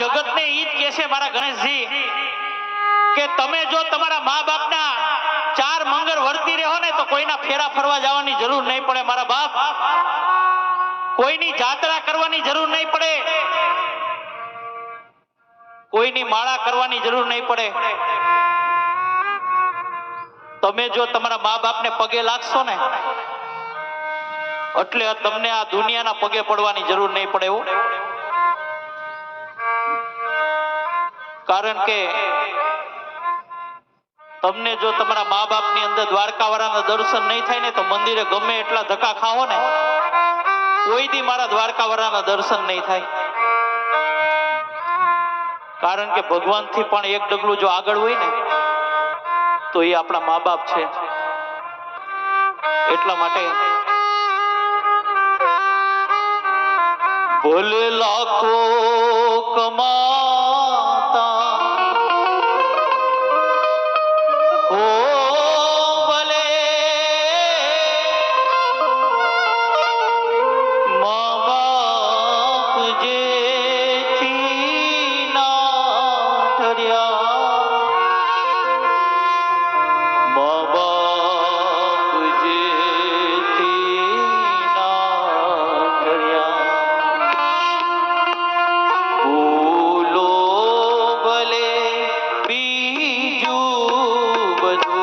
જગતને ઈ જ કહે મારા ગણેશજી, કે તમે જો તમારા મા બાપના ચાર મંગળ વર્તી રહ્યો ને તો કોઈના ફેરા ફરવા જવાની જરૂર નહીં પડે મારા બાપ. કોઈની જાત્રા કરવાની જરૂર નહીં પડે. કોઈની માળા કરવાની જરૂર નહીં પડે. તમે જો તમારા મા બાપને પગે લાગશો ને, એટલે તમને આ દુનિયાના પગે પડવાની જરૂર નહીં પડે એવું. કારણ કે તમને જો તમારા મા બાપની અંદર દ્વારકા વાળાના દર્શન નહીં થાય ને તો મંદિરે ગમે એટલા ધક્કા ખાઓ ને, કોઈ દી મારા દ્વારકા વાળાના દર્શન નહીં થાય. કારણ કે ભગવાનથી પણ એક ડગલું જો આગળ હોય ને, તો એ આપણા મા બાપ છે. એટલા માટે ભલે લાખો કમા જેથી ના ઠર્યા બાપ જેથી ના ઠર્યા ભૂલો ભલે બીજું બધું